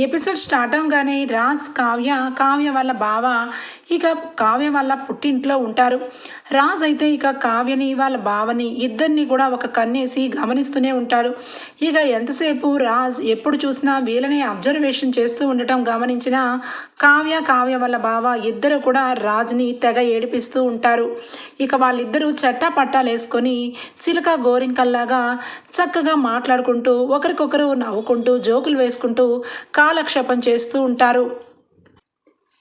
Episode start అవగానే రాజ్ కావ్య కావ్య వాళ్ళ బావ ఇక కావ్య వాళ్ళ పుట్టింట్లో ఉంటారు. రాజ్ అయితే ఇక కావ్యని వాళ్ళ బావని ఇద్దరిని కూడా ఒక కన్నేసి గమనిస్తూనే ఉంటాడు. ఇక ఎంతసేపు రాజ్ ఎప్పుడు చూసినా వీళ్ళని అబ్జర్వేషన్ చేస్తూ ఉండటం గమనించిన కావ్య కావ్య వాళ్ళ బావ ఇద్దరు కూడా రాజ్ని తెగ ఏడిపిస్తూ ఉంటారు. ఇక వాళ్ళిద్దరూ చట్టా పట్టాలు వేసుకొని చిలక గోరింకల్లాగా చక్కగా మాట్లాడుకుంటూ ఒకరికొకరు నవ్వుకుంటూ జోకులు వేసుకుంటూ కాలక్షేపం చేస్తూ ఉంటారు.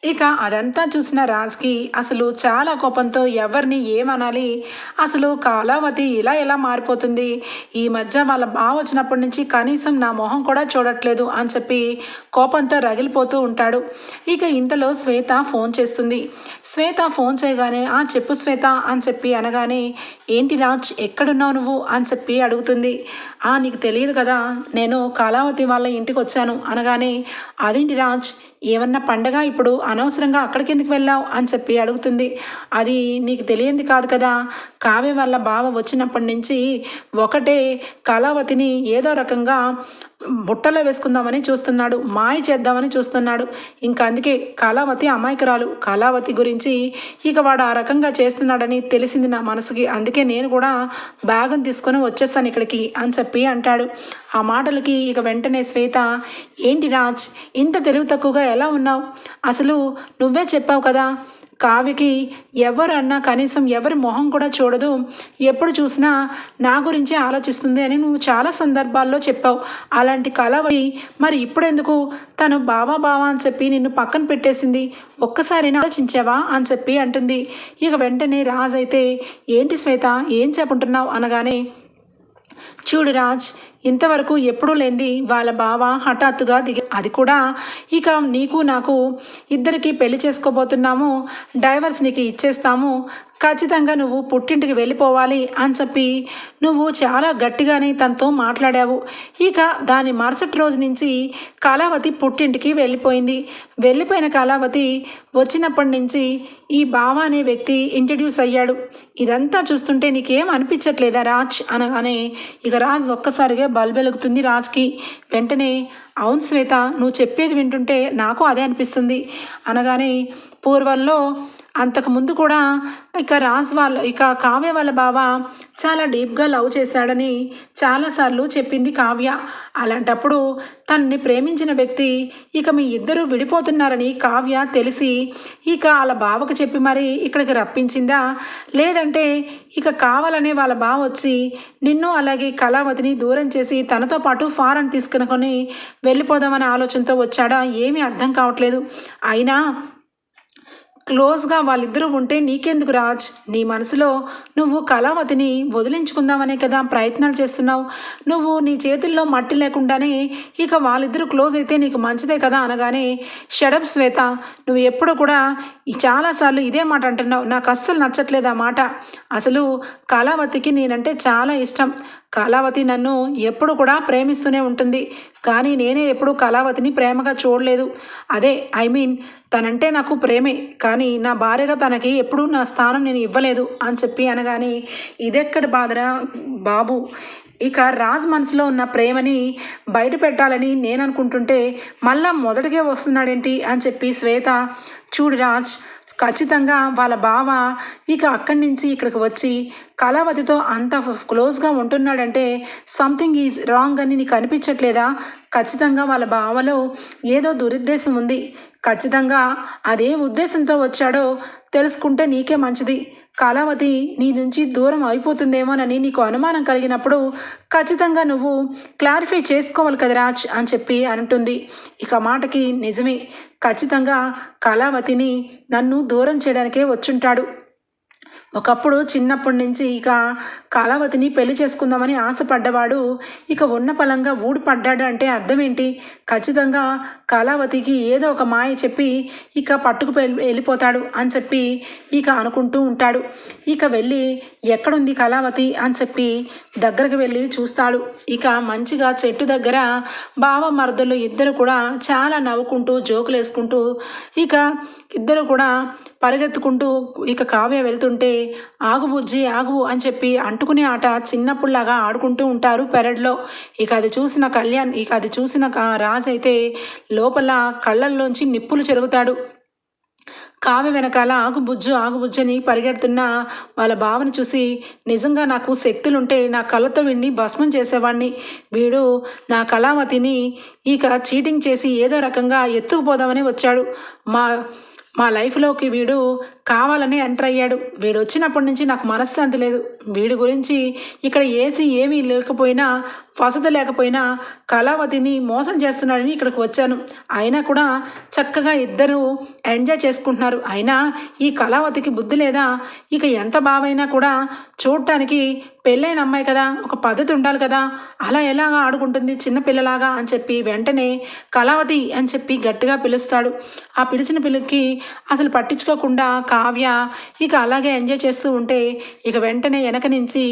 ఇక అదంతా చూసిన రాజ్కి అసలు చాలా కోపంతో ఎవరిని ఏమనాలి? అసలు కాలావతి ఇలా ఎలా మారిపోతుంది? ఈ మధ్య వాళ్ళ బావ వచ్చినప్పటి నుంచి కనీసం నా మొహం కూడా చూడట్లేదు అని చెప్పి కోపంతో రగిలిపోతూ ఉంటాడు. ఇక ఇంతలో శ్వేత ఫోన్ చేస్తుంది. శ్వేత ఫోన్ చేయగానే ఆ చెప్పు శ్వేత అని చెప్పి అనగానే ఏంటి రాజ్ ఎక్కడున్నావు నువ్వు? అని చెప్పి అడుగుతుంది. ఆ నీకు తెలియదు కదా నేను కాలావతి వాళ్ళ ఇంటికి వచ్చాను. అనగానే అదేంటి రాజ్ ఏమన్నా పండగ ఇప్పుడు అనవసరంగా అక్కడికి ఎందుకు వెళ్ళావు అని చెప్పి అడుగుతుంది. అది నీకు తెలియంది కాదు కదా. కావ్య వల్ల బావ వచ్చినప్పటి నుంచి ఒకటే కళావతిని ఏదో రకంగా బుట్టలో వేసుకుందామని చూస్తున్నాడు మాయ చేద్దామని చూస్తున్నాడు. ఇంకా అందుకే కళావతి అమాయకురాలు. కళావతి గురించి ఇక వాడు ఆ రకంగా చేస్తున్నాడని తెలిసింది నా మనసుకి. అందుకే నేను కూడా బ్యాగును తీసుకొని వచ్చేస్తాను ఇక్కడికి అని చెప్పి అంటాడు. ఆ మాటలకి ఇక వెంటనే శ్వేత ఏంటి రాజ్ ఇంత తెలివి తక్కువగా ఎలా ఉన్నావు? అసలు నువ్వే చెప్పావు కదా కావ్యకి ఎవరు అన్నా కనీసం ఎవరి మొహం కూడా చూడదు. ఎప్పుడు చూసినా నా గురించే ఆలోచిస్తుంది అని నువ్వు చాలా సందర్భాల్లో చెప్పావు. అలాంటి కళావతి మరి ఇప్పుడెందుకు? తను బావా బావా అని చెప్పి నిన్ను పక్కన పెట్టేసింది. ఒక్కసారి ఆలోచించావా అని చెప్పి అంటుంది. ఇక వెంటనే రాజ్ అయితే ఏంటి శ్వేత ఏం చెప్పుంటున్నావు? అనగానే చూడు రాజ్ ఇంతవరకు ఎప్పుడూ లేనిది వాళ్ళ బావ హఠాత్తుగా దిగి అది కూడా ఇక నీకు నాకు ఇద్దరికి పెళ్ళి చేసుకోబోతున్నాము డైవర్స్ నీకు ఇచ్చేస్తాము ఖచ్చితంగా నువ్వు పుట్టింటికి వెళ్ళిపోవాలి అని చెప్పి నువ్వు చాలా గట్టిగానే తనతో మాట్లాడావు. ఇక దాని మరుసటి రోజు నుంచి కళావతి పుట్టింటికి వెళ్ళిపోయింది. వెళ్ళిపోయిన కళావతి వచ్చినప్పటి నుంచి ఈ బావ అనే వ్యక్తి ఇంట్రడ్యూస్ అయ్యాడు. ఇదంతా చూస్తుంటే నీకేం అనిపించట్లేదా రాజ్? అనగానే ఇక రాజ్ ఒక్కసారిగా బల్బెలుగుతుంది రాజ్కి. వెంటనే అవును శ్వేత నువ్వు చెప్పేది వింటుంటే నాకు అదే అనిపిస్తుంది. అనగానే పూర్వంలో అంతకుముందు కూడా ఇక రాజ్ వాళ్ళ ఇక కావ్య వాళ్ళ బావ చాలా డీప్గా లవ్ చేశాడని చాలాసార్లు చెప్పింది కావ్య. అలాంటప్పుడు తన్ని ప్రేమించిన వ్యక్తి ఇక మీ ఇద్దరు విడిపోతున్నారని కావ్య తెలిసి ఇక వాళ్ళ బావకు చెప్పి మరి ఇక్కడికి రప్పించిందా? లేదంటే ఇక కావాలనే వాళ్ళ బావ వచ్చి నిన్ను అలాగే కళావతిని దూరం చేసి తనతో పాటు ఫారెన్ తీసుకుని వెళ్ళిపోదామనే ఆలోచనతో వచ్చాడా ఏమీ అర్థం కావట్లేదు. అయినా క్లోజ్గా వాళ్ళిద్దరూ ఉంటే నీకెందుకు రాజ్? నీ మనసులో నువ్వు కళావతిని వదిలించుకుందామనే కదా ప్రయత్నాలు చేస్తున్నావు. నువ్వు నీ చేతుల్లో మట్టి లేకుండానే ఇక వాళ్ళిద్దరూ క్లోజ్ అయితే నీకు మంచిదే కదా అనగానే షడప్ శ్వేత. నువ్వు ఎప్పుడు కూడా చాలాసార్లు ఇదే మాట అంటున్నావు. నాకు అస్సలు నచ్చట్లేదు ఆ మాట. అసలు కళావతికి నేనంటే చాలా ఇష్టం. కళావతి నన్ను ఎప్పుడు కూడా ప్రేమిస్తూనే ఉంటుంది. కానీ నేనే ఎప్పుడు కళావతిని ప్రేమగా చూడలేదు. అదే ఐ మీన్ తనంటే నాకు ప్రేమే. కానీ నా భార్యగా తనకి ఎప్పుడూ నా స్థానం నేను ఇవ్వలేదు అని చెప్పి అనగానే ఇదెక్కడ బాధరా బాబు? ఇక రాజ్ మనసులో ఉన్న ప్రేమని బయట పెట్టాలని నేను అనుకుంటుంటే మళ్ళా మొదటిగా వస్తున్నాడేంటి? అని చెప్పి శ్వేత చూడు రాజ్ ఖచ్చితంగా వాళ్ళ బావ ఇక అక్కడి నుంచి ఇక్కడికి వచ్చి కళావతితో అంత క్లోజ్గా ఉంటున్నాడంటే సంథింగ్ ఈజ్ రాంగ్ అని నీకు అనిపించట్లేదా? ఖచ్చితంగా వాళ్ళ బావలో ఏదో దురుద్దేశం ఉంది. ఖచ్చితంగా అదే ఉద్దేశంతో వచ్చాడో తెలుసుకుంటే నీకే మంచిది. కళావతి నీ నుంచి దూరం అయిపోతుందేమోనని నీకు అనుమానం కలిగినప్పుడు ఖచ్చితంగా నువ్వు క్లారిఫై చేసుకోవాలి కదా రాజ్ అని చెప్పి అంటుంది. ఇక మాటకి నిజమే. ఖచ్చితంగా కళావతిని నన్ను దూరం చేయడానికే వచ్చుంటాడు. ఒకప్పుడు చిన్నప్పటి నుంచి ఇక కళావతిని పెళ్ళి చేసుకుందామని ఆశపడ్డవాడు ఇక ఉన్న పలంగా ఊడిపడ్డాడు అంటే అర్థమేంటి? ఖచ్చితంగా కళావతికి ఏదో ఒక మాయ చెప్పి ఇక పట్టుకు వెళ్ళిపోతాడు అని చెప్పి ఇక అనుకుంటూ ఉంటాడు. ఇక వెళ్ళి ఎక్కడుంది కళావతి అని చెప్పి దగ్గరకు వెళ్ళి చూస్తాడు. ఇక మంచిగా చెట్టు దగ్గర బావ మరదలు ఇద్దరు కూడా చాలా నవ్వుకుంటూ జోకులు వేసుకుంటూ ఇక ఇద్దరు కూడా పరిగెత్తుకుంటూ ఇక కావ్య వెళ్తుంటే ఆగు బుజ్జి ఆగు అని చెప్పి అంటుకునే ఆట చిన్నప్పుడులాగా ఆడుకుంటూ ఉంటారు పెరడ్లో. ఇక అది చూసిన కళ్యాణ్ ఇక అది చూసిన రాజు రాజ్ అయితే లోపల కళ్ళల్లోంచి నిప్పులు చెరుగుతాడు. కావ్య వెనకాల ఆగుబుజ్జు ఆగుబుజ్జని పరిగెడుతున్న వాళ్ళ బావని చూసి నిజంగా నాకు శక్తులుంటే నా కళ్ళతో వీడిని భస్మం చేసేవాడిని వీడు నా కళావతిని ఇక చీటింగ్ చేసి ఏదో రకంగా ఎత్తుకుపోదామని వచ్చాడు. మా మా లైఫ్లోకి వీడు కావాలని ఎంటర్ అయ్యాడు. వీడు వచ్చినప్పటి నుంచి నాకు మనశ్శాంతి లేదు. వీడి గురించి ఇక్కడ ఏసీ ఏమీ లేకపోయినా వసతి లేకపోయినా కళావతిని మోసం చేస్తున్నాడని ఇక్కడికి వచ్చాను. అయినా కూడా చక్కగా ఇద్దరు ఎంజాయ్ చేసుకుంటున్నారు. అయినా ఈ కళావతికి బుద్ధి లేదా? ఇక ఎంత బావైనా కూడా చూడటానికి పెళ్ళైన అమ్మాయి కదా ఒక పద్ధతి ఉండాలి కదా. అలా ఎలాగా ఆడుకుంటుంది చిన్నపిల్లలాగా అని చెప్పి వెంటనే కళావతి అని చెప్పి గట్టిగా పిలుస్తాడు. ఆ పిలిచిన పిల్లకి అసలు పట్టించుకోకుండా కావ్య ఇక అలాగే ఎంజాయ్ చేస్తూ ఉంటే ఇక వెంటనే వెనక నుంచి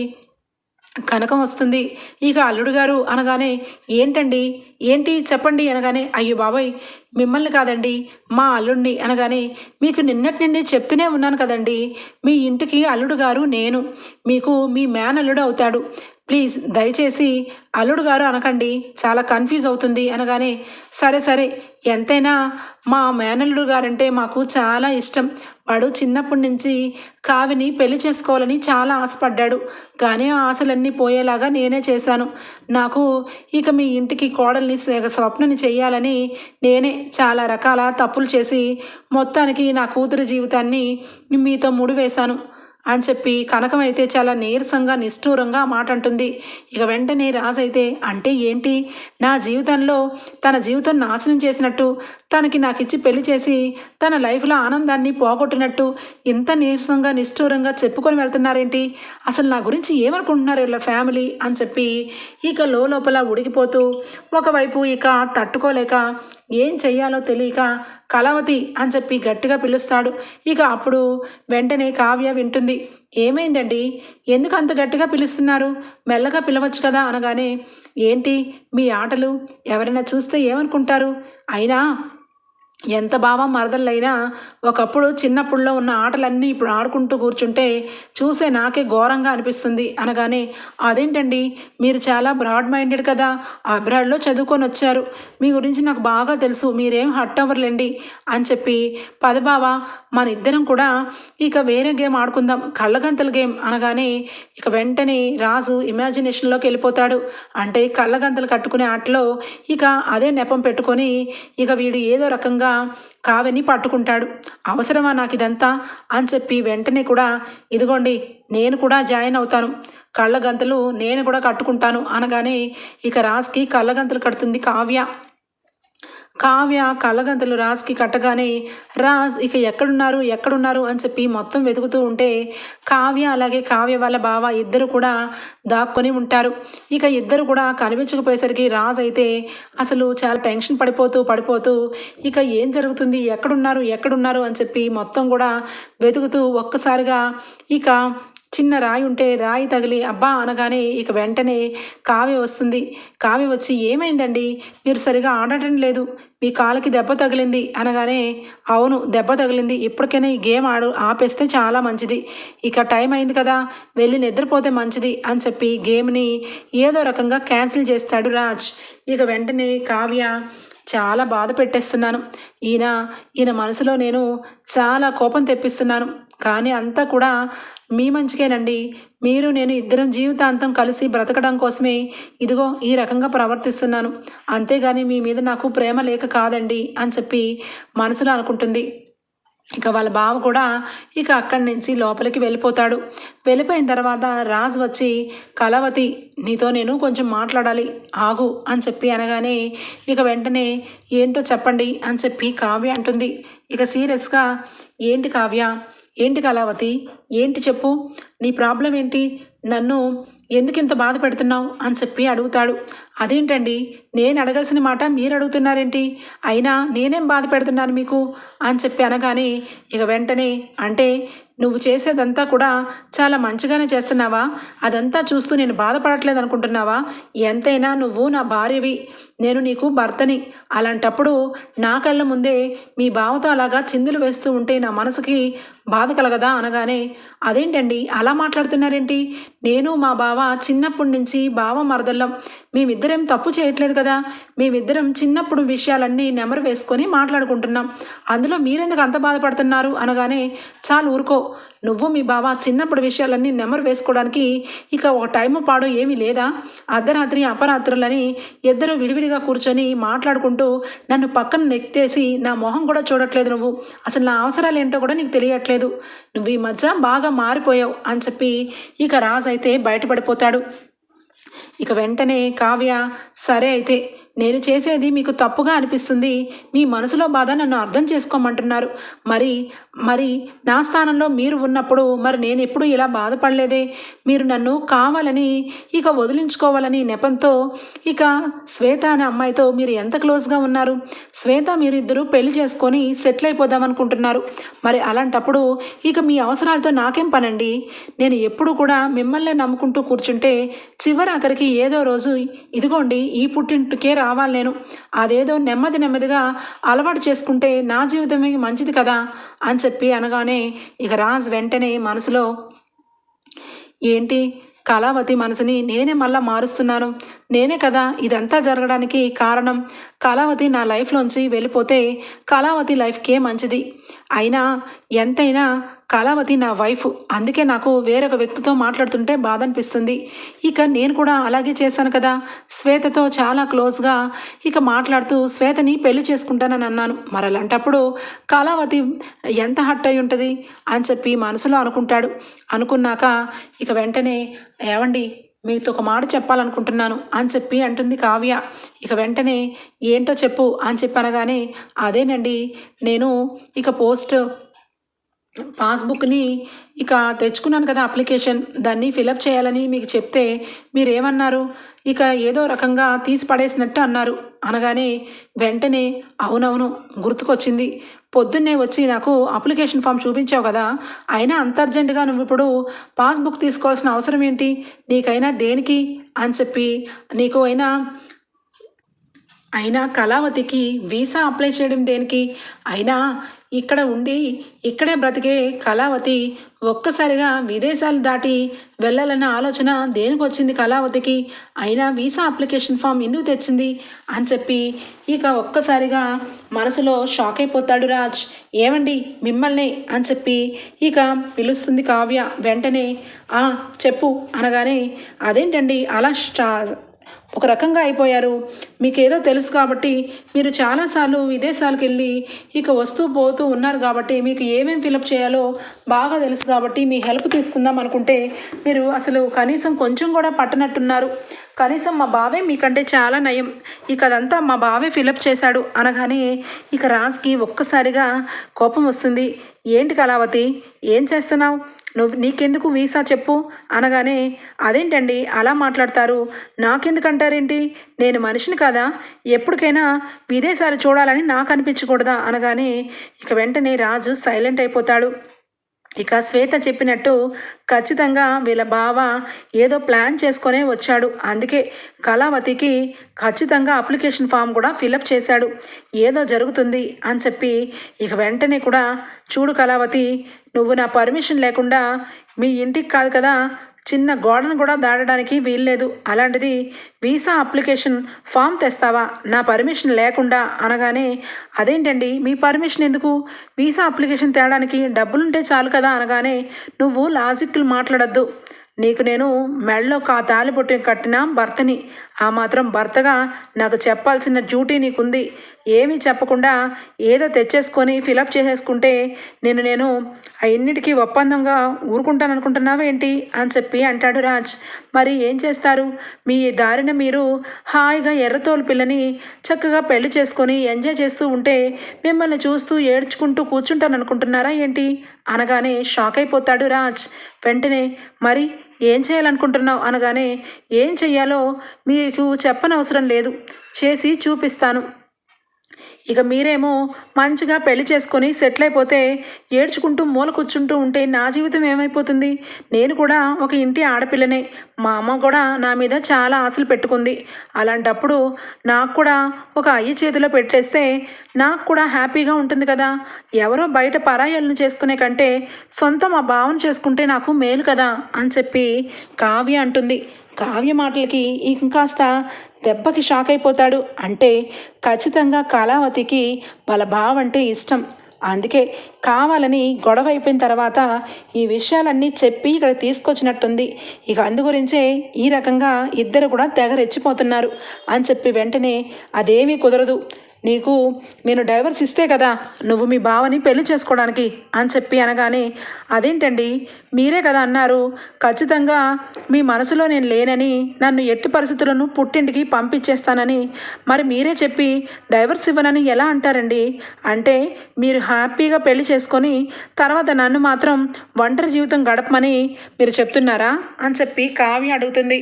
కనకం వస్తుంది. ఇక అల్లుడు గారు అనగానే ఏంటండి? ఏంటి? చెప్పండి అనగానే అయ్యో బాబాయ్! మిమ్మల్ని కాదండి మా అల్లుడిని అనగానే మీకు నిన్నటి నుండి చెప్తూనే ఉన్నాను కదండి. మీ ఇంటికి అల్లుడు గారు నేను. మీకు మీ మేనల్లుడు అవుతాడు. ప్లీజ్ దయచేసి అల్లుడు గారు అనకండి. చాలా కన్ఫ్యూజ్ అవుతుంది అనగానే సరే సరే. ఎంతైనా మా మేనల్లుడు గారంటే మాకు చాలా ఇష్టం. వాడు చిన్నప్పటి నుంచి కావిని పెళ్ళి చేసుకోవాలని చాలా ఆశపడ్డాడు. కానీ ఆ ఆశలన్నీ పోయేలాగా నేనే చేశాను. నాకు ఇక మీ ఇంటికి కోడల్ని స్వప్నని చేయాలని నేనే చాలా రకాల తప్పులు చేసి మొత్తానికి నా కూతురు జీవితాన్ని మీతో ముడివేశాను. అని చెప్పి కనకం అయితే చాలా నీరసంగా నిష్ఠూరంగా మాట అంటుంది ఇక వెంటనే రాజైతే అంటే ఏంటి? నా జీవితంలో తన జీవితం నాశనం చేసినట్టు తనకి నాకు ఇచ్చి పెళ్ళి చేసి తన లైఫ్లో ఆనందాన్ని పోగొట్టినట్టు ఇంత నీరసంగా నిష్ఠూరంగా చెప్పుకొని వెళ్తున్నారేంటి? అసలు నా గురించి ఏమనుకుంటున్నారు వీళ్ళ ఫ్యామిలీ? అని చెప్పి ఇక లోపల ఉడికిపోతూ ఒకవైపు ఇక తట్టుకోలేక ఏం చెయ్యాలో తెలియక కళావతి అని చెప్పి గట్టిగా పిలుస్తాడు. ఇక అప్పుడు వెంటనే కావ్య వింటుంది. ఏమైందండి? ఎందుకు అంత గట్టిగా పిలుస్తున్నారు? మెల్లగా పిలవచ్చు కదా అనగానే ఏంటి మీ ఆటలు? ఎవరైనా చూస్తే ఏమనుకుంటారు? అయినా ఎంత బావ మరదళ్ళైనా ఒకప్పుడు చిన్నప్పుడులో ఉన్న ఆటలన్నీ ఇప్పుడు ఆడుకుంటూ కూర్చుంటే చూసే నాకే ఘోరంగా అనిపిస్తుంది అనగానే అదేంటండి? మీరు చాలా బ్రాడ్ మైండెడ్ కదా అబ్రాడ్లో చదువుకొని వచ్చారు. మీ గురించి నాకు బాగా తెలుసు మీరేం హట్ అవ్వర్లేండి అని చెప్పి పదబావ మన ఇద్దరం కూడా ఇక వేరే గేమ్ ఆడుకుందాం కళ్ళగంతల గేమ్ అనగానే ఇక వెంటనే రాజు ఇమాజినేషన్లోకి వెళ్ళిపోతాడు. అంటే కళ్ళగంతలు కట్టుకునే ఆటలో ఇక అదే నెపం పెట్టుకొని ఇక వీడు ఏదో రకంగా కావ్యని పట్టుకుంటాడు. అవసరమా నాకు ఇదంతా అని చెప్పి వెంటనే కూడా ఇదిగోండి నేను కూడా జాయిన్ అవుతాను. కళ్ళగంతలు నేను కూడా కట్టుకుంటాను అనగానే ఇక రాజ్కి కళ్ళగంతలు కడుతుంది కావ్య. కావ్య కళ్ళగంతలు రాజ్కి కట్టగానే రాజ్ ఇక ఎక్కడున్నారు? ఎక్కడున్నారు? అని చెప్పి మొత్తం వెతుకుతూ ఉంటే కావ్య అలాగే కావ్య వాళ్ళ బావ ఇద్దరు కూడా దాక్కొని ఉంటారు. ఇక ఇద్దరు కూడా కనిపించకపోయేసరికి రాజ్ అయితే అసలు చాలా టెన్షన్ పడిపోతూ పడిపోతూ ఇక ఏం జరుగుతుంది? ఎక్కడున్నారు? ఎక్కడున్నారు? అని చెప్పి మొత్తం కూడా వెతుకుతూ ఒక్కసారిగా ఇక చిన్న రాయి ఉంటే రాయి తగిలి అబ్బా అనగానే ఇక వెంటనే కావ్య వస్తుంది. కావ్య వచ్చి ఏమైందండి? మీరు సరిగా ఆడటం లేదు. మీ కాలుకి దెబ్బ తగిలింది. అనగానే అవును దెబ్బ తగిలింది. ఇప్పటికైనా ఈ గేమ్ ఆడు ఆపేస్తే చాలా మంచిది. ఇక టైం అయింది కదా వెళ్ళి నిద్రపోతే మంచిది అని చెప్పి గేమ్ని ఏదో రకంగా క్యాన్సిల్ చేస్తాడు రాజ్. ఇక వెంటనే కావ్య చాలా బాధ పెట్టేస్తున్నాను. ఈయన ఈయన మనసులో నేను చాలా కోపం తెప్పిస్తున్నాను. కానీ అంతా కూడా మీ మంచికేనండి. మీరు నేను ఇద్దరం జీవితాంతం కలిసి బ్రతకడం కోసమే ఇదిగో ఈ రకంగా ప్రవర్తిస్తున్నాను. అంతేగాని మీ మీద నాకు ప్రేమ లేక కాదండి అని చెప్పి మనసులో అనుకుంటుంది. ఇక వాళ్ళ బావ కూడా ఇక అక్కడి నుంచి లోపలికి వెళ్ళిపోతాడు. వెళ్ళిపోయిన తర్వాత రాజ్ వచ్చి కలవతి నీతో నేను కొంచెం మాట్లాడాలి. ఆగు అని చెప్పి అనగానే ఇక వెంటనే ఏంటో చెప్పండి అని చెప్పి కావ్య అంటుంది. ఇక సీరియస్గా ఏంటి కావ్య? ఏంటి కళావతి? ఏంటి చెప్పు? నీ ప్రాబ్లం ఏంటి? నన్ను ఎందుకు ఇంత బాధ పెడుతున్నావు? అని చెప్పి అడుగుతాడు. అదేంటండి? నేను అడగాల్సిన మాట మీరు అడుగుతున్నారేంటి? అయినా నేనేం బాధ పెడుతున్నాను మీకు? అని చెప్పి అనగానే ఇక వెంటనే అంటే నువ్వు చేసేదంతా కూడా చాలా మంచిగానే చేస్తున్నావా? అదంతా చూస్తూ నేను బాధపడట్లేదు అనుకుంటున్నావా? ఎంతైనా నువ్వు నా భార్యవి నేను నీకు భర్తని. అలాంటప్పుడు నా కళ్ళ ముందే మీ బావతో అలాగా చిందులు వేస్తూ ఉంటే నా మనసుకి బాధ కలగదా అనగానే అదేంటండి? అలా మాట్లాడుతున్నారేంటి? నేను మా బావ చిన్నప్పటి నుంచి బావ మరదళ్ళం. మేమిద్దరం తప్పు చేయట్లేదు కదా? మేమిద్దరం చిన్నప్పుడు విషయాలన్నీ నెమరు వేసుకొని మాట్లాడుకుంటున్నాం. అందులో మీరెందుకు అంత బాధపడుతున్నారు? అనగానే చాలు ఊరుకో. నువ్వు మీ బావ చిన్నప్పుడు విషయాలన్నీ నెమరు వేసుకోవడానికి ఇక ఒక టైము పాడు ఏమీ లేదా? అర్ధరాత్రి అపరాత్రులని ఇద్దరు విడివిడిగా కూర్చొని మాట్లాడుకుంటూ నన్ను పక్కన నెక్కేసి నా మొహం కూడా చూడట్లేదు నువ్వు. అసలు నా అవసరాలు ఏంటో కూడా నీకు తెలియట్లేదు. నువ్వు ఈ మధ్య బాగా మారిపోయావు అని చెప్పి ఇక రాజు అయితే బయటపడిపోతాడు. ఇక వెంటనే కావ్య సరే అయితే నేను చేసేది మీకు తప్పుగా అనిపిస్తుంది. మీ మనసులో బాధ నన్ను అర్థం చేసుకోమంటున్నారు. మరి మరి నా స్థానంలో మీరు ఉన్నప్పుడు మరి నేను ఎప్పుడు ఇలా బాధపడలేదే? మీరు నన్ను కావాలని ఇక వదిలించుకోవాలని నెపంతో ఇక శ్వేత అనే అమ్మాయితో మీరు ఎంత క్లోజ్గా ఉన్నారు? శ్వేత మీరు ఇద్దరు పెళ్ళి చేసుకొని సెటిల్ అయిపోదాం అనుకుంటున్నారు. మరి అలాంటప్పుడు ఇక మీ అవసరాలతో నాకేం పనండి? నేను ఎప్పుడు కూడా మిమ్మల్ని నమ్ముకుంటూ కూర్చుంటే చివరి ఆఖరికి ఏదో రోజు ఇదిగోండి ఈ పుట్టింటికే రావాలి నేను. అదేదో నెమ్మది నెమ్మదిగా అలవాటు చేసుకుంటే నా జీవితమే మంచిది కదా? అని చెప్పి అనగానే ఇక రాజ్ వెంటనే మనసులో ఏంటి? కళావతి మనసుని నేనే మళ్ళా మారుస్తున్నాను. నేనే కదా ఇదంతా జరగడానికి కారణం. కళావతి నా లైఫ్లోంచి వెళ్ళిపోతే కళావతి లైఫ్కే మంచిది. అయినా ఎంతైనా కళావతి నా వైఫ్. అందుకే నాకు వేరొక వ్యక్తితో మాట్లాడుతుంటే బాధ అనిపిస్తుంది ఇక నేను కూడా అలాగే చేశాను కదా. శ్వేతతో చాలా క్లోజ్గా ఇక మాట్లాడుతూ శ్వేతని పెళ్ళి చేసుకుంటానని అన్నాను. మరలాంటప్పుడు కళావతి ఎంత హట్ అయి ఉంటుంది? అని చెప్పి మనసులో అనుకుంటాడు. అనుకున్నాక ఇక వెంటనే ఏమండి మీతో ఒక మాట చెప్పాలనుకుంటున్నాను అని చెప్పి అంటుంది కావ్య. ఇక వెంటనే ఏంటో చెప్పు అని చెప్పి అనగానే అదేనండి నేను ఇక పోస్ట్ పాస్బుక్ని ఇక తెచ్చుకున్నాను కదా అప్లికేషన్ దాన్ని ఫిలప్ చేయాలని మీకు చెప్తే మీరేమన్నారు? ఇక ఏదో రకంగా తీసి పడేసినట్టు అన్నారు. అనగానే వెంటనే అవునవును గుర్తుకొచ్చింది. పొద్దున్నే వచ్చి నాకు అప్లికేషన్ ఫామ్ చూపించావు కదా అయినా అంత అర్జెంటుగా నువ్వు ఇప్పుడు పాస్బుక్ తీసుకోవాల్సిన అవసరం ఏంటి? నీకైనా దేనికి? అని చెప్పి నీకు అయినా అయినా కళావతికి వీసా అప్లై చేయడం దేనికి? అయినా ఇక్కడ ఉండి ఇక్కడే బ్రతికే కళావతి ఒక్కసారిగా విదేశాలు దాటి వెళ్ళాలన్న ఆలోచన దేనికి వచ్చింది కళావతికి? అయినా వీసా అప్లికేషన్ ఫామ్ ఎందుకు తెచ్చింది? అని చెప్పి ఇక ఒక్కసారిగా మనసులో షాక్ అయిపోతాడు రాజ్. ఏమండి మిమ్మల్ని? అని చెప్పి ఇక పిలుస్తుంది కావ్య వెంటనే. "ఆ, చెప్పు అనగానే అదేంటండి అలా స్టా ఒక రకంగా అయిపోయారు. మీకేదో తెలుసు కాబట్టి మీరు చాలాసార్లు విదేశాలకు వెళ్ళి ఇక వస్తూ పోతూ ఉన్నారు కాబట్టి మీకు ఏమేమి ఫిలప్ చేయాలో బాగా తెలుసు కాబట్టి మీ హెల్ప్ తీసుకుందాం అనుకుంటే మీరు అసలు కనీసం కొంచెం కూడా పట్టనట్టున్నారు. కనీసం మా బావే మీకంటే చాలా నయం. ఇక అదంతా మా బావే ఫిలప్ చేశాడు అనగానే ఇక రాజ్కి ఒక్కసారిగా కోపం వస్తుంది. ఏంటి కళావతి? ఏం చేస్తున్నావు? నువ్వు నీకెందుకు వీసా చెప్పు? అనగానే అదేంటండి? అలా మాట్లాడతారు. నాకెందుకంటారేంటి? నేను మనిషిని కదా? ఎప్పటికైనా విదేశాలు చూడాలని నాకు అనిపించకూడదా? అనగానే ఇక వెంటనే రాజు సైలెంట్ అయిపోతాడు. ఇక శ్వేత చెప్పినట్టు ఖచ్చితంగా వీళ్ళ బావ ఏదో ప్లాన్ చేసుకునే వచ్చాడు. అందుకే కళావతికి ఖచ్చితంగా అప్లికేషన్ ఫామ్ కూడా ఫిలప్ చేశాడు. ఏదో జరుగుతుంది అని చెప్పి ఇక వెంటనే కూడా చూడు కళావతి నువ్వు నా పర్మిషన్ లేకుండా మీ ఇంటికి కాదు కదా చిన్న గోడను కూడా దాటడానికి వీల్లేదు. అలాంటిది వీసా అప్లికేషన్ ఫామ్ తెస్తావా? నా పర్మిషన్ లేకుండా అనగానే అదేంటండి? మీ పర్మిషన్ ఎందుకు? వీసా అప్లికేషన్ తేడానికి డబ్బులుంటే చాలు కదా? అనగానే నువ్వు లాజిక్లు మాట్లాడద్దు. నీకు నేను మెడలో కా తాలిపొట్టి కట్టిన భర్తని. ఆ మాత్రం భర్తగా నాకు చెప్పాల్సిన డ్యూటీ నీకుంది. ఏమీ చెప్పకుండా ఏదో తెచ్చేసుకొని ఫిలప్ చేసేసుకుంటే నేను నేను అన్నిటికీ ఒప్పందంగా ఊరుకుంటాను అనుకుంటున్నావా ఏంటి అని చెప్పి అంటాడు రాజ్. మరి ఏం చేస్తారు? మీ దారిన మీరు హాయిగా ఎర్రతోలు పిల్లని చక్కగా పెళ్ళి చేసుకొని ఎంజాయ్ చేస్తూ ఉంటే మిమ్మల్ని చూస్తూ ఏడ్చుకుంటూ కూర్చుంటాను అనుకుంటున్నారా ఏంటి? అనగానే షాక్ అయిపోతాడు రాజ్. వెంటనే మరి ఏం చేయాలనుకుంటున్నావు? అనగానే ఏం చెయ్యాలో మీకు చెప్పనవసరం లేదు. చేసి చూపిస్తాను. ఇక మీరేమో మంచిగా పెళ్ళి చేసుకొని సెటిల్ అయిపోతే ఏడ్చుకుంటూ మూల కూర్చుంటూ ఉంటే నా జీవితం ఏమైపోతుంది? నేను కూడా ఒక ఇంటి ఆడపిల్లనే. మా అమ్మ కూడా నా మీద చాలా ఆశలు పెట్టుకుంది. అలాంటప్పుడు నాకు కూడా ఒక అయ్య చేతిలో పెట్టేస్తే నాకు కూడా హ్యాపీగా ఉంటుంది కదా. ఎవరో బయట పరాయాలను చేసుకునే కంటే సొంత మా భావన చేసుకుంటే నాకు మేలు కదా అని చెప్పి కావ్య అంటుంది. కావ్య మాటలకి ఇంకాస్త దెబ్బకి షాక్ అయిపోతాడు అంటే ఖచ్చితంగా కళావతికి వాళ్ళ బావ అంటే ఇష్టం. అందుకే కావాలని గొడవ అయిపోయిన తర్వాత ఈ విషయాలన్నీ చెప్పి ఇక్కడ తీసుకొచ్చినట్టుంది. ఇక అందు గురించే ఈ రకంగా ఇద్దరు కూడా తెగ రెచ్చిపోతున్నారు. అని చెప్పి వెంటనే అదేమీ కుదరదు. నీకు నేను డైవర్స్ ఇస్తే కదా నువ్వు మీ బావని పెళ్ళి చేసుకోవడానికి అని చెప్పి అనగానే అదేంటండి? మీరే కదా అన్నారు. ఖచ్చితంగా మీ మనసులో నేను లేనని నన్ను ఎట్టి పరిస్థితులను పుట్టింటికి పంపించేస్తానని మరి మీరే చెప్పి డైవర్స్ ఇవ్వనని ఎలా అంటారండి? అంటే మీరు హ్యాపీగా పెళ్ళి చేసుకొని తర్వాత నన్ను మాత్రం ఒంటరి జీవితం గడపమని మీరు చెప్తున్నారా? అని చెప్పి కావ్య అడుగుతుంది.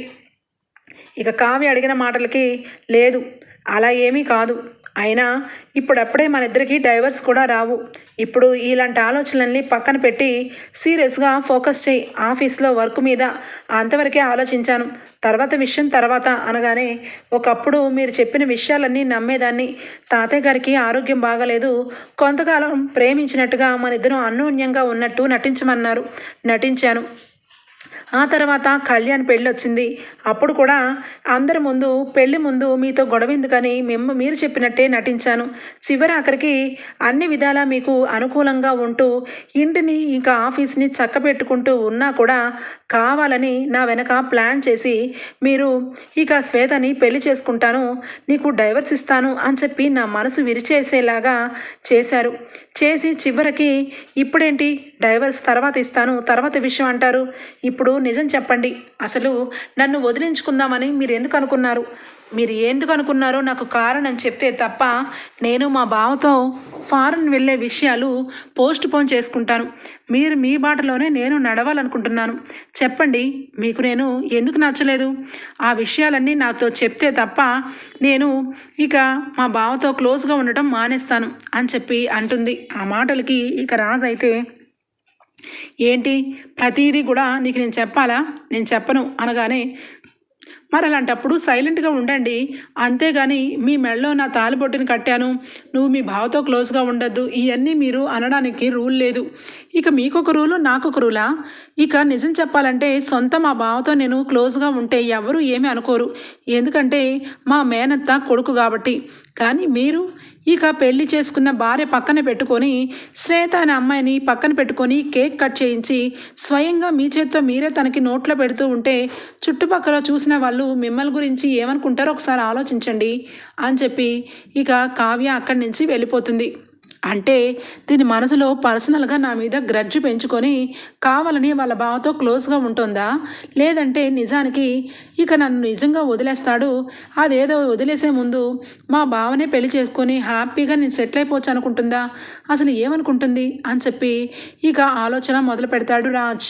ఇక కావ్య అడిగిన మాటలకి లేదు అలా ఏమీ కాదు. అయినా ఇప్పుడప్పుడే మన ఇద్దరికి డైవర్స్ కూడా రావు. ఇప్పుడు ఇలాంటి ఆలోచనల్ని పక్కన పెట్టి సీరియస్గా ఫోకస్ చేయి. ఆఫీస్లో వర్క్ మీద అంతవరకే ఆలోచించాను. తర్వాత విషయం తర్వాత అనగానే ఒకప్పుడు మీరు చెప్పిన విషయాలన్నీ నమ్మేదాన్ని. తాతయ్య గారికి ఆరోగ్యం బాగలేదు. కొంతకాలం ప్రేమించినట్టుగా మన ఇద్దరం అన్యోన్యంగా ఉన్నట్టు నటించమన్నారు. నటించాను. ఆ తర్వాత కళ్యాణ్ పెళ్ళి వచ్చింది అప్పుడు కూడా అందరి ముందు పెళ్ళి ముందు మీతో గొడవ ఎందుకని మిమ్మ మీరు చెప్పినట్టే నటించాను. చివరి ఆఖరికి అన్ని విధాలా మీకు అనుకూలంగా ఉంటూ ఇంటిని ఇంకా ఆఫీస్ని చక్కబెట్టుకుంటూ ఉన్నా కూడా కావాలని నా వెనక ప్లాన్ చేసి మీరు ఇక శ్వేతని పెళ్ళి చేసుకుంటాను నీకు డైవర్స్ ఇస్తాను అని చెప్పి నా మనసు విరిచేసేలాగా చేశారు. చేసి చివరికి ఇప్పుడేంటి? డైవర్స్ తర్వాత ఇస్తాను. తర్వాత విషయం అంటారు ఇప్పుడు నిజం చెప్పండి. అసలు నన్ను వదిలించుకుందామని మీరు ఎందుకు అనుకున్నారు? మీరు ఎందుకు అనుకున్నారో నాకు కారణం చెప్తే తప్ప నేను మా బావతో ఫారెన్ వెళ్ళే విషయాలు పోస్ట్ పోన్ చేసుకుంటాను. మీరు మీ బాటలోనే నేను నడవాలనుకుంటున్నాను. చెప్పండి మీకు నేను ఎందుకు నచ్చలేదు? ఆ విషయాలన్నీ నాతో చెప్తే తప్ప నేను ఇక మా బావతో క్లోజ్గా ఉండటం మానేస్తాను అని చెప్పి అంటుంది. ఆ మాటలకి ఇక రాజు అయితే ఏంటి? ప్రతిదీ కూడా నీకు నేను చెప్పాలా? నేను చెప్పను అనగానే మరి అలాంటప్పుడు సైలెంట్గా ఉండండి. అంతేగాని మీ మెడలో నా తాలిబొట్టుని కట్టాను. నువ్వు మీ బావతో క్లోజ్గా ఉండొద్దు. ఇవన్నీ మీరు అనడానికి రూల్ లేదు. ఇక మీకొక రూలు నాకొక రూలా? ఇక నిజం చెప్పాలంటే సొంత మా బావతో నేను క్లోజ్గా ఉంటే ఎవరు ఏమీ అనుకోరు. ఎందుకంటే మా మేనత్త కొడుకు కాబట్టి. కానీ మీరు ఇక పెళ్ళి చేసుకున్న భార్య పక్కన పెట్టుకొని శ్వేత అనే అమ్మాయిని పక్కన పెట్టుకొని కేక్ కట్ చేయించి స్వయంగా మీ చేత్తో మీరే తనకి నోట్లో పెడుతూ ఉంటే చుట్టుపక్కల చూసిన వాళ్ళు మిమ్మల్ని గురించి ఏమనుకుంటారో ఒకసారి ఆలోచించండి అని చెప్పి ఇక కావ్య అక్కడి నుంచి వెళ్ళిపోతుంది. అంటే దీని మనసులో పర్సనల్గా నా మీద గ్రడ్జ్ పెంచుకొని కావాలని వాళ్ళ బావతో క్లోజ్గా ఉంటుందా? లేదంటే నిజానికి ఇక నన్ను నిజంగా వదిలేస్తాడు? అదేదో వదిలేసే ముందు మా బావనే పెళ్ళి చేసుకొని హ్యాపీగా నేను సెటిల్ అయిపోవచ్చు అనుకుంటుందా? అసలు ఏమనుకుంటుంది? అని చెప్పి ఇక ఆలోచన మొదలు పెడతాడు రాజ్.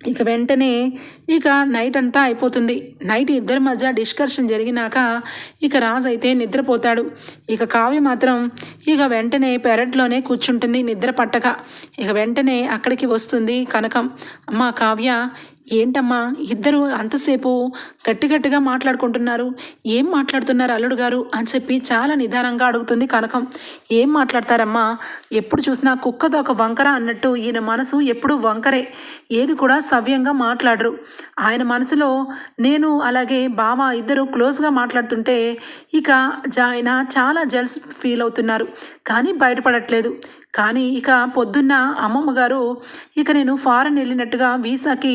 ఇక వెంటనే ఇక నైట్ అంతా అయిపోతుంది. నైట్ ఇద్దరి మధ్య డిస్కషన్ జరిగినాక ఇక రాజు అయితే నిద్రపోతాడు. ఇక కావ్య మాత్రం ఇక వెంటనే పెరట్లోనే కూర్చుంటుంది నిద్ర పట్టక. ఇక వెంటనే అక్కడికి వస్తుంది కనకం. అమ్మ కావ్య ఏంటమ్మా? ఇద్దరు అంతసేపు గట్టి గట్టిగా మాట్లాడుకుంటున్నారు. ఏం మాట్లాడుతున్నారు అల్లుడు గారు? అని చెప్పి చాలా నిదానంగా అడుగుతుంది కనకం. ఏం మాట్లాడతారమ్మా? ఎప్పుడు చూసినా కుక్కతో ఒక వంకర అన్నట్టు ఈయన మనసు ఎప్పుడు వంకరే. ఏది కూడా సవ్యంగా మాట్లాడరు. ఆయన మనసులో నేను అలాగే బావ ఇద్దరు క్లోజ్గా మాట్లాడుతుంటే ఇక ఆయన చాలా జెల్స్ ఫీల్ అవుతున్నారు. కానీ బయటపడట్లేదు. కానీ ఇక పొద్దున్న అమ్మమ్మ గారు ఇక నేను ఫారెన్ వెళ్ళినట్టుగా వీసాకి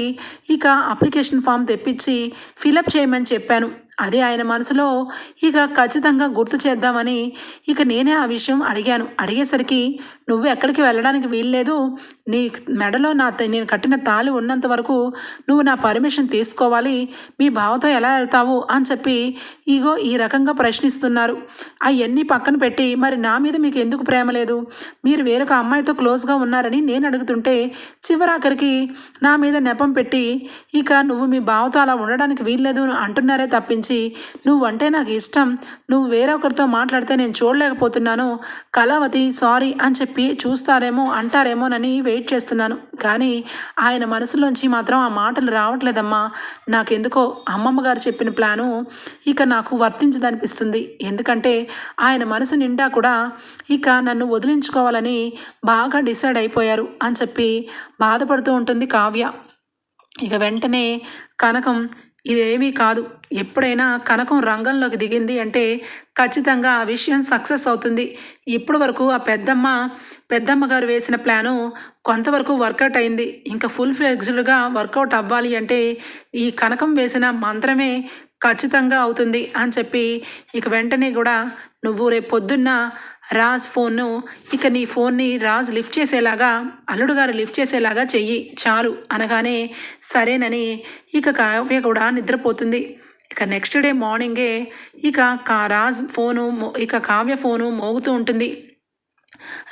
ఇక అప్లికేషన్ ఫామ్ తెప్పించి ఫిలప్ చేయమని చెప్పాను. అది ఆయన మనసులో ఇక ఖచ్చితంగా గుర్తు చేద్దామని ఇక నేనే ఆ విషయం అడిగాను. అడిగేసరికి నువ్వు ఎక్కడికి వెళ్ళడానికి వీల్లేదు. నీ మెడలో నా త- నేను కట్టిన తాళి ఉన్నంత వరకు నువ్వు నా పర్మిషన్ తీసుకోవాలి. మీ బావతో ఎలా వెళ్తావు? అని చెప్పి ఇగో ఈ రకంగా ప్రశ్నిస్తున్నారు. అవన్నీ పక్కన పెట్టి మరి నా మీద మీకు ఎందుకు ప్రేమ లేదు? మీరు వేరొక అమ్మాయితో క్లోజ్గా ఉన్నారని నేను అడుగుతుంటే చివరాఖరికి నా మీద నెపం పెట్టి ఇక నువ్వు మీ బావతో అలా ఉండడానికి వీల్లేదు అని అంటున్నారే తప్పించి నువ్వంటే నాకు ఇష్టం. నువ్వు వేరొకరితో మాట్లాడితే నేను చూడలేకపోతున్నాను. కళావతి సారీ అని చెప్పి చూస్తారేమో అంటారేమోనని వెయిట్ చేస్తున్నాను. కానీ ఆయన మనసులోంచి మాత్రం ఆ మాటలు రావట్లేదమ్మా. నాకెందుకో అమ్మమ్మ గారు చెప్పిన ప్లాను ఇక నాకు వర్తించదనిపిస్తుంది. ఎందుకంటే ఆయన మనసు నిండా కూడా ఇక నన్ను వదిలించుకోవాలని బాగా డిసైడ్ అయిపోయారు అని చెప్పి బాధపడుతూ ఉంటుంది కావ్య. ఇక వెంటనే కనకం ఇదేమీ కాదు. ఎప్పుడైనా కనకం రంగంలోకి దిగింది అంటే ఖచ్చితంగా ఆ విషయం సక్సెస్ అవుతుంది. ఇప్పటి వరకు ఆ పెద్దమ్మ పెద్దమ్మ గారు వేసిన ప్లాను కొంతవరకు వర్కౌట్ అయింది. ఇంకా ఫుల్ ఫ్లెక్స్డ్గా వర్కౌట్ అవ్వాలి అంటే ఈ కనకం వేసిన మంత్రమే ఖచ్చితంగా అవుతుంది అని చెప్పి ఇక వెంటనే కూడా నువ్వు రేపు పొద్దున్న రాజ్ ఫోన్ను ఇక నీ ఫోన్ని రాజ్ లిఫ్ట్ చేసేలాగా అల్లుడు గారు లిఫ్ట్ చేసేలాగా చెయ్యి చాలు అనగానే సరేనని ఇక కావ్య కూడా నిద్రపోతుంది. ఇక నెక్స్ట్ డే మార్నింగే ఇక కా రాజ్ ఫోను మో- ఇక కావ్య ఫోను మోగుతూ ఉంటుంది.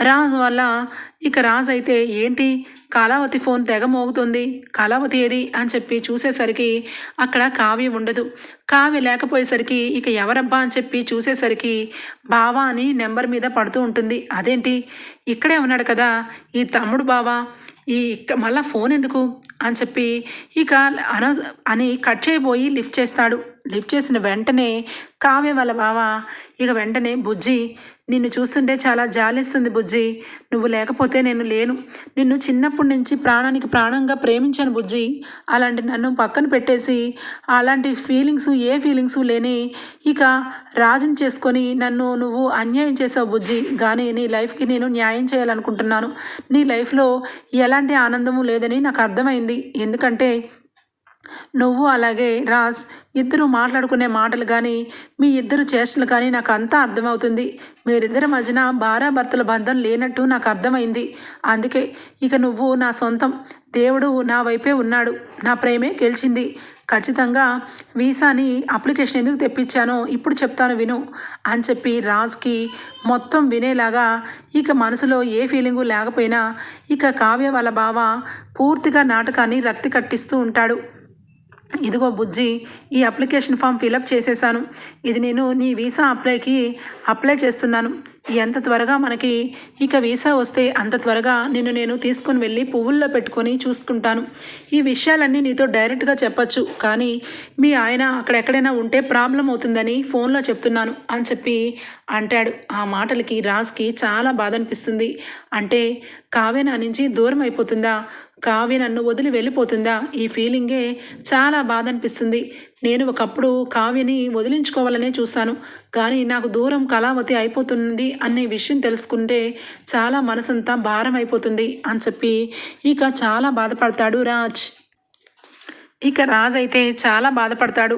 రాజు వల్ల ఇక రాజు అయితే ఏంటి? కళావతి ఫోన్ తెగ మోగుతుంది. కళావతి ఏది? అని చెప్పి చూసేసరికి అక్కడ కావ్య ఉండదు. కావ్య లేకపోయేసరికి ఇక ఎవరబ్బా అని చెప్పి చూసేసరికి బావా అని నెంబర్ మీద పడుతూ ఉంటుంది. అదేంటి? ఇక్కడే ఉన్నాడు కదా. ఈ తమ్ముడు బావా. ఈ మళ్ళా ఫోన్ ఎందుకు? అని చెప్పి ఇక అన అని కట్ చేయబోయి లిఫ్ట్ చేస్తాడు. లిఫ్ట్ చేసిన వెంటనే కావ్య వాళ్ళ బావ ఇక వెంటనే బుజ్జి నిన్ను చూస్తుంటే చాలా జాలిస్తుంది బుజ్జి. నువ్వు లేకపోతే నేను లేను. నిన్ను చిన్నప్పటి నుంచి ప్రాణానికి ప్రాణంగా ప్రేమించాను బుజ్జి. అలాంటి నన్ను పక్కన పెట్టేసి అలాంటి ఫీలింగ్స్ ఏ ఫీలింగ్స్ లేని ఇక రాజుని చేసుకొని నన్ను నువ్వు అన్యాయం చేసావు బుజ్జి. కానీ నీ లైఫ్కి నేను న్యాయం చేయాలనుకుంటున్నాను. నీ లైఫ్లో ఎలాంటి ఆనందము లేదని నాకు అర్థమైంది. ఎందుకంటే నువ్వు అలాగే రాజ్ ఇద్దరు మాట్లాడుకునే మాటలు కానీ మీ ఇద్దరు చేష్టలు కానీ నాకు అంతా అర్థమవుతుంది. మీరిద్దరి మధ్యన భార్యాభర్తల బంధం లేనట్టు నాకు అర్థమైంది. అందుకే ఇక నువ్వు నా సొంతం దేవుడు నా వైపే ఉన్నాడు. నా ప్రేమే గెలిచింది. ఖచ్చితంగా వీసాని అప్లికేషన్ ఎందుకు తెప్పించానో ఇప్పుడు చెప్తాను విను అని చెప్పి రాజ్కి మొత్తం వినేలాగా ఇక మనసులో ఏ ఫీలింగు లేకపోయినా ఇక కావ్య వాళ్ళ బావ పూర్తిగా నాటకాన్ని రక్తి కట్టిస్తూ ఉంటాడు. ఇదిగో బుజ్జి ఈ అప్లికేషన్ ఫామ్ ఫిలప్ చేసేసాను. ఇది నేను నీ వీసా అప్లైకి అప్లై చేస్తున్నాను. ఎంత త్వరగా మనకి ఇక వీసా వస్తే అంత త్వరగా నిన్ను నేను తీసుకుని వెళ్ళి పువ్వుల్లో పెట్టుకొని చూసుకుంటాను. ఈ విషయాలన్నీ నీతో డైరెక్ట్గా చెప్పచ్చు. కానీ మీ ఆయన అక్కడ ఎక్కడైనా ఉంటే ప్రాబ్లం అవుతుందని ఫోన్లో చెప్తున్నాను అని చెప్పి అంటాడు. ఆ మాటలకి రాజ్కి చాలా బాధ అనిపిస్తుంది. అంటే కావేనా నుంచి దూరం అయిపోతుందా? కావ్య నన్ను వదిలి వెళ్ళిపోతుందా? ఈ ఫీలింగే చాలా బాధ అనిపిస్తుంది నేను ఒకప్పుడు కావ్యని వదిలించుకోవాలనే చూశాను. కానీ నాకు దూరం కళావతి అయిపోతుంది అనే విషయం తెలుసుకుంటే చాలా మనసంతా భారం అయిపోతుంది అని చెప్పి ఇక చాలా బాధపడతాడు రాజ్. ఇక రాజ్ అయితే చాలా బాధపడతాడు.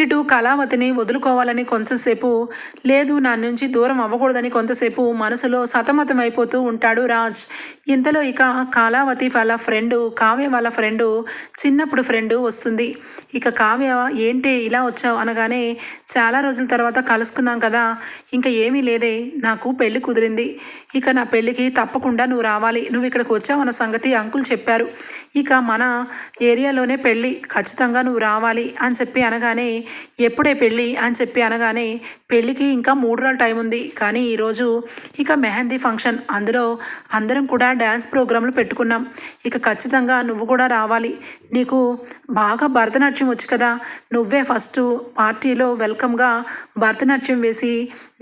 ఇటు కళావతిని వదులుకోవాలని కొంతసేపు లేదు నా నుంచి దూరం అవ్వకూడదని కొంతసేపు మనసులో సతమతమైపోతూ ఉంటాడు రాజ్. ఇంతలో ఇక కళావతి వాళ్ళ ఫ్రెండు కావ్య వాళ్ళ ఫ్రెండు చిన్నప్పుడు ఫ్రెండు వస్తుంది. ఇక కావ్య ఏంటి ఇలా వచ్చావు? అనగానే చాలా రోజుల తర్వాత కలుసుకున్నాం కదా ఇంకా ఏమీ లేదే నాకు పెళ్ళి కుదిరింది. ఇక నా పెళ్ళికి తప్పకుండా నువ్వు రావాలి. నువ్వు ఇక్కడికి వచ్చావన్న సంగతి అంకుల్ చెప్పారు. ఇక మన ఏరియాలోనే పెళ్ళి. ఖచ్చితంగా నువ్వు రావాలి అని చెప్పి అనగానే ఎప్పుడే పెళ్ళి అని చెప్పి అనగానే పెళ్ళికి ఇంకా మూడు రోజుల టైం ఉంది. కానీ ఈరోజు ఇక మెహందీ ఫంక్షన్. అందులో అందరం కూడా డ్యాన్స్ ప్రోగ్రాంలు పెట్టుకున్నాం. ఇక ఖచ్చితంగా నువ్వు కూడా రావాలి. నీకు బాగా భరతనాట్యం వచ్చు కదా. నువ్వే ఫస్ట్ పార్టీలో వెల్కమ్గా భరతనాట్యం వేసి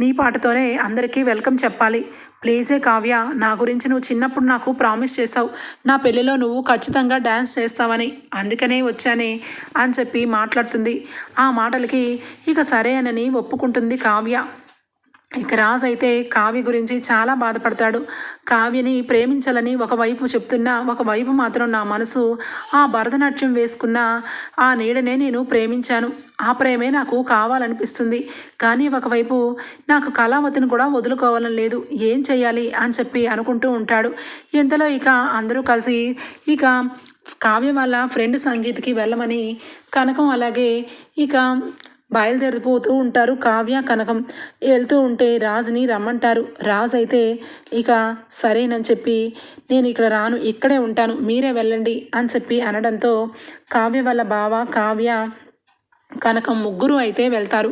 నీ పాటతోనే అందరికీ వెల్కమ్ చెప్పాలి. ప్లీజే కావ్య నా గురించి నువ్వు చిన్నప్పుడు నాకు ప్రామిస్ చేసావు నా పెళ్ళిలో నువ్వు ఖచ్చితంగా డ్యాన్స్ చేస్తావని. అందుకనే వచ్చానే అని చెప్పి మాట్లాడుతుంది. ఆ మాటలకి ఇక సరే అనని ఒప్పుకుంటుంది కావ్య. ఇక రాజు అయితే కావ్య గురించి చాలా బాధపడతాడు. కావ్యని ప్రేమించాలని ఒకవైపు చెప్తున్నా ఒకవైపు మాత్రం నా మనసు ఆ భరతనాట్యం వేసుకున్న ఆ నీడనే నేను ప్రేమించాను. ఆ ప్రేమే నాకు కావాలనిపిస్తుంది. కానీ ఒకవైపు నాకు కళావతిని కూడా వదులుకోవాలని లేదు. ఏం చేయాలి అని చెప్పి అనుకుంటూ ఉంటాడు. ఇంతలో ఇక అందరూ కలిసి ఇక కావ్య వాళ్ళ ఫ్రెండ్ సంగీత్కి వెళ్ళమని కనకం అలాగే ఇక బయలుదేరిపోతూ ఉంటారు. కావ్య కనకం వెళ్తూ ఉంటే రాజుని రమ్మంటారు. రాజు అయితే ఇక సరేనని చెప్పి నేను ఇక్కడ రాను ఇక్కడే ఉంటాను మీరే వెళ్ళండి అని చెప్పి అనడంతో కావ్య వాళ్ళ బావ కావ్య కనకం ముగ్గురు అయితే వెళ్తారు.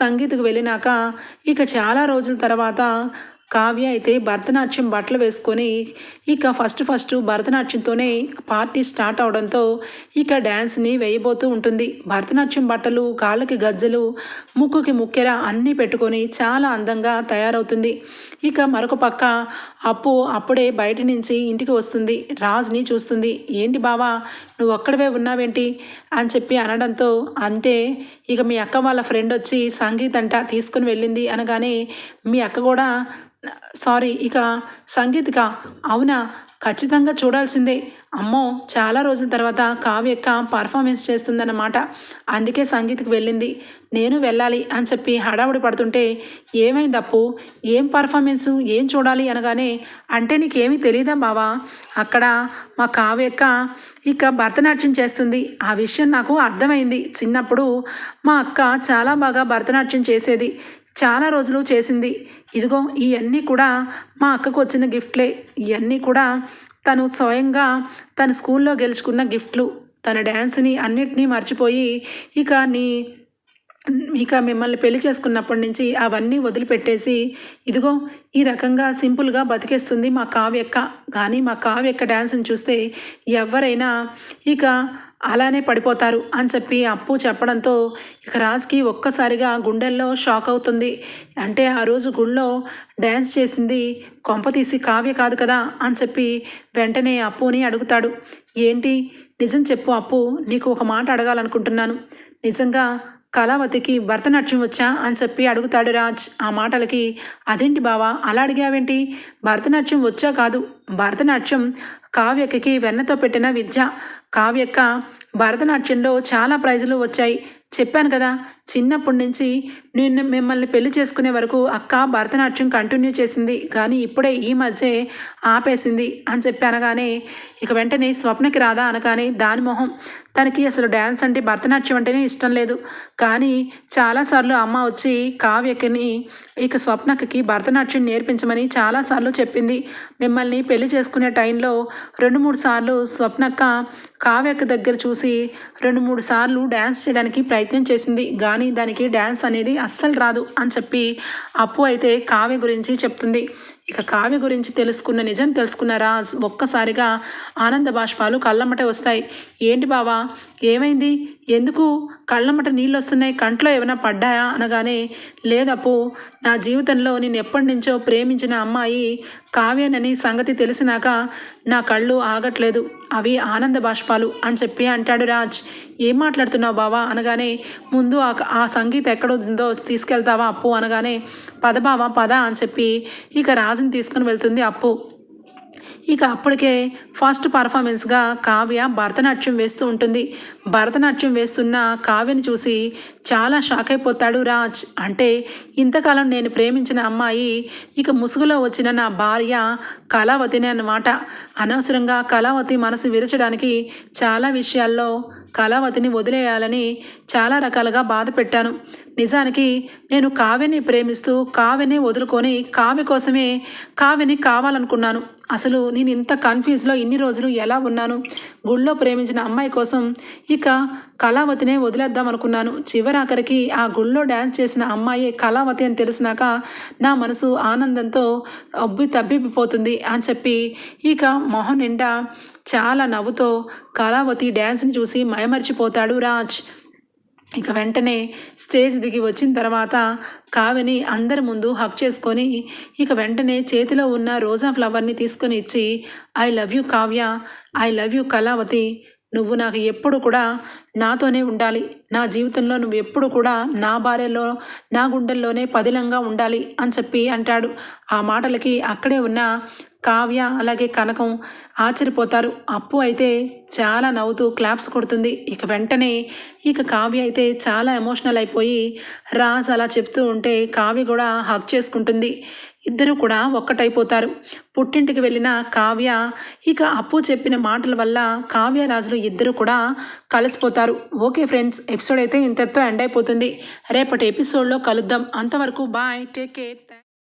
సంగీత్కు వెళ్ళినాక ఇక చాలా రోజుల తర్వాత కావ్య అయితే భరతనాట్యం బట్టలు వేసుకొని ఇక ఫస్ట్ ఫస్ట్ భరతనాట్యంతోనే పార్టీ స్టార్ట్ అవడంతో ఇక డ్యాన్స్ని వేయబోతూ ఉంటుంది. భరతనాట్యం బట్టలు కాళ్ళకి గజ్జలు ముక్కుకి ముక్కెర అన్నీ పెట్టుకొని చాలా అందంగా తయారవుతుంది. ఇక మరొక పక్క అప్పు అప్పుడే బయట నుంచి ఇంటికి వస్తుంది. రాజ్ని చూస్తుంది. ఏంటి బావా నువ్వు ఒక్కడవే ఉన్నావేంటి? అని చెప్పి అనడంతో అంటే ఇక మీ అక్క వాళ్ళ ఫ్రెండ్ వచ్చి సంగీత్ అంట తీసుకుని వెళ్ళింది అనగానే మీ అక్క కూడా సారీ ఇక సంగీతిక అవునా? ఖచ్చితంగా చూడాల్సిందే. అమ్మో చాలా రోజుల తర్వాత కావ్యక్క పర్ఫార్మెన్స్ చేస్తుందన్నమాట. అందుకే సంగీత్కి వెళ్ళింది. నేను వెళ్ళాలి అని చెప్పి హడావుడి పడుతుంటే ఏమైంది అప్పు? ఏం పర్ఫార్మెన్స్ ఏం చూడాలి అనగానే అంటే నీకేమీ తెలియదా బావా? అక్కడ మా కావ్యక్క ఇక భరతనాట్యం చేస్తుంది. ఆ విషయం నాకు అర్థమైంది. చిన్నప్పుడు మా అక్క చాలా బాగా భరతనాట్యం చేసేది. చాలా రోజులు చేసింది. ఇదిగో ఇవన్నీ కూడా మా అక్కకు వచ్చిన గిఫ్ట్లే. ఇవన్నీ కూడా తను స్వయంగా తన స్కూల్లో గెలుచుకున్న గిఫ్ట్లు తన డ్యాన్స్ని అన్నిటినీ మర్చిపోయి ఇక నీ ఇక మిమ్మల్ని పెళ్ళి చేసుకున్నప్పటి నుంచి అవన్నీ వదిలిపెట్టేసి ఇదిగో ఈ రకంగా సింపుల్గా బతికేస్తుంది మా కావ్యక్క. కానీ మా కావ్యక్క డ్యాన్స్ని చూస్తే ఎవరైనా ఇక అలానే పడిపోతారు అని చెప్పి అప్పు చెప్పడంతో ఇక రాజ్కి ఒక్కసారిగా గుండెల్లో షాక్ అవుతుంది. అంటే ఆ రోజు గుళ్ళో డ్యాన్స్ చేసింది కొంప తీసి కావ్య కాదు కదా అని చెప్పి వెంటనే అప్పుని అడుగుతాడు. ఏంటి? నిజం చెప్పు అప్పు నీకు ఒక మాట అడగాలనుకుంటున్నాను. నిజంగా కళావతికి భరతనాట్యం వచ్చా అని చెప్పి అడుగుతాడు రాజ్. ఆ మాటలకి అదేంటి బావా అలా అడిగావేంటి? భరతనాట్యం వచ్చా కాదు భరతనాట్యం కావ్యకి వెన్నతో పెట్టిన విద్య. కావ్యక్క భరతనాట్యంలో చాలా ప్రైజులు వచ్చాయి. చెప్పాను కదా చిన్నప్పటి నుంచి నేను మిమ్మల్ని పెళ్ళి చేసుకునే వరకు అక్క భరతనాట్యం కంటిన్యూ చేసింది కానీ ఇప్పుడే ఈ మధ్య ఆపేసింది అని చెప్పి అనగానే ఇక వెంటనే స్వప్నకి రాదా అనగానే దాని మొహం. తనకి అసలు డ్యాన్స్ అంటే భరతనాట్యం అంటేనే ఇష్టం లేదు. కానీ చాలాసార్లు అమ్మ వచ్చి కావ్యకిని ఇక స్వప్నకి భరతనాట్యం నేర్పించమని చాలాసార్లు చెప్పింది. మిమ్మల్ని పెళ్ళి చేసుకునే టైంలో రెండు మూడు సార్లు స్వప్నక్క కావ్యక్క దగ్గర చూసి రెండు మూడు సార్లు డ్యాన్స్ చేయడానికి ప్రయత్నం చేసింది. కానీ దానికి డ్యాన్స్ అనేది అస్సలు రాదు అని చెప్పి అప్పు అయితే కావ్య గురించి చెప్తుంది. ఇక కావ్య గురించి తెలుసుకున్న నిజం తెలుసుకున్న రాజ్ ఒక్కసారిగా ఆనంద బాష్పాలు కళ్ళమ్మటే వస్తాయి. ఏంటి బావా? ఏమైంది? ఎందుకు? కళ్ళమ్మట నీళ్ళు వస్తున్నాయి కంట్లో ఏమైనా పడ్డాయా? అనగానే లేదప్పు. నా జీవితంలో నేను ఎప్పటి నుంచో ప్రేమించిన అమ్మాయి కావ్యనని సంగతి తెలిసినాక నా కళ్ళు ఆగట్లేదు. అవి ఆనంద బాష్పాలు అని చెప్పి అంటాడు రాజ్. ఏం మాట్లాడుతున్నావు బావా? అనగానే ముందు ఆ ఆ సంగీత ఎక్కడుందో తీసుకెళ్తావా అప్పు? అనగానే పద బావా పద అని చెప్పి ఇక రాజుని తీసుకుని వెళ్తుంది అప్పు. ఇక అప్పటికే ఫస్ట్ పర్ఫార్మెన్స్గా కావ్య భరతనాట్యం వేస్తూ ఉంటుంది. భరతనాట్యం వేస్తున్న కావ్యని చూసి చాలా షాక్ అయిపోతాడు రాజ్. అంటే ఇంతకాలం నేను ప్రేమించిన అమ్మాయి ఇక ముసుగులో వచ్చిన నా భార్య కళావతినే అన్నమాట. అనవసరంగా కళావతి మనసు విరచడానికి చాలా విషయాల్లో కళావతిని వదిలేయాలని చాలా రకాలుగా బాధ పెట్టాను. నిజానికి నేను కావ్యని ప్రేమిస్తూ కావ్యని వదులుకొని కావ్య కోసమే కావ్యని కావాలనుకున్నాను. అసలు నేను ఇంత కన్ఫ్యూజ్లో ఇన్ని రోజులు ఎలా ఉన్నాను? గుళ్ళో ప్రేమించిన అమ్మాయి కోసం ఇక కళావతినే వదిలేద్దాం అనుకున్నాను చివరాఖరికి ఆ గుళ్ళో డ్యాన్స్ చేసిన అమ్మాయి కళావతి అని తెలిసినాక నా మనసు ఆనందంతో అబ్బి తబ్బిబ్బిపోతుంది అని చెప్పి ఇక మొహం నిండా చాలా నవ్వుతో కళావతి డ్యాన్స్ని చూసి మయమర్చిపోతాడు రాజ్. ఇక వెంటనే స్టేజ్ దిగి వచ్చిన తర్వాత కావ్యని అందరి ముందు హక్ చేసుకొని ఇక వెంటనే చేతిలో ఉన్న రోజా ఫ్లవర్ని తీసుకొని ఇచ్చి I love you Kavya I love you Kalavathi. నువ్వు నాకు ఎప్పుడు కూడా నాతోనే ఉండాలి. నా జీవితంలో నువ్వు ఎప్పుడు కూడా నా భార్యలో నా గుండెల్లోనే పదిలంగా ఉండాలి అని చెప్పి అంటాడు. ఆ మాటలకి అక్కడే ఉన్న కావ్య అలాగే కనకం ఆశ్చర్యపోతారు. అప్పు అయితే చాలా నవ్వుతూ క్లాప్స్ కొడుతుంది. ఇక వెంటనే ఇక కావ్య అయితే చాలా ఎమోషనల్ అయిపోయి రాజ్ అలా చెప్తూ ఉంటే కావ్య కూడా హక్ చేసుకుంటుంది. ఇద్దరు కూడా ఒక్కటైపోతారు. పుట్టింటికి వెళ్ళిన కావ్య ఇక అప్పు చెప్పిన మాటల వల్ల కావ్య రాజులు ఇద్దరు కూడా కలిసిపోతారు. ఓకే ఫ్రెండ్స్ ఎపిసోడ్ అయితే ఇంతతో ఎండ్ అయిపోతుంది. రేపటి ఎపిసోడ్లో కలుద్దాం. అంతవరకు బాయ్ టేక్ కేర్.